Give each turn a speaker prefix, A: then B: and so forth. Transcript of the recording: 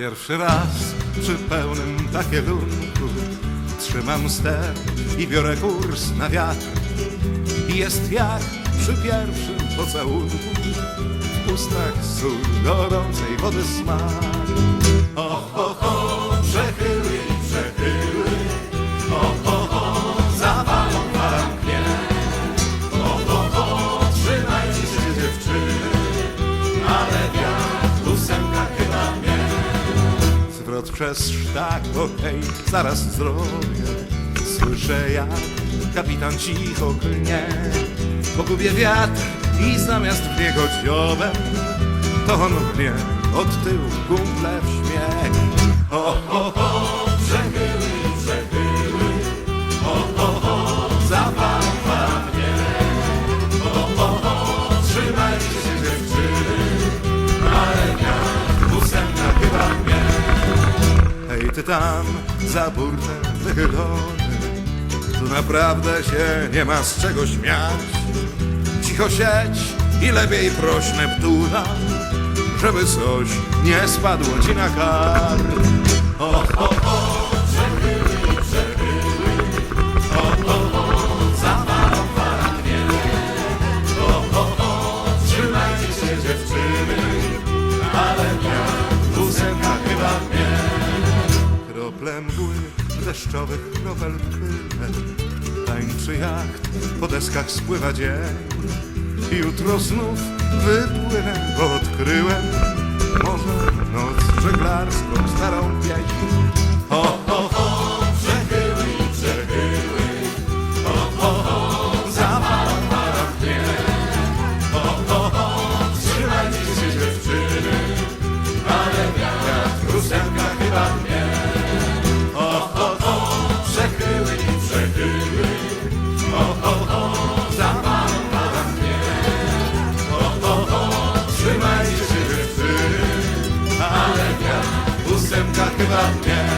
A: Pierwszy raz przy pełnym takielunku Trzymam ster i biorę kurs na wiatr. Jest jak przy pierwszym pocałunku. W ustach sól gorącej wody smak. O, ho, ho, przez sztak, okej, zaraz zrobię. Słyszę jak kapitan cicho klnie. Pogubie wiatr i zamiast w dziobem To on mnie od tyłu kumple w śmiech tam, za burtem wychylony. Tu naprawdę się nie ma z czego śmiać Cicho siedź i lepiej proś Neptuna Żeby coś nie spadło ci na kar Krople mgły deszczowych kropel w tyle Tańczy jacht, po deskach spływa dzień. Jutro znów wypłynę, bo odkryłem Może noc żeglarską chyba mnie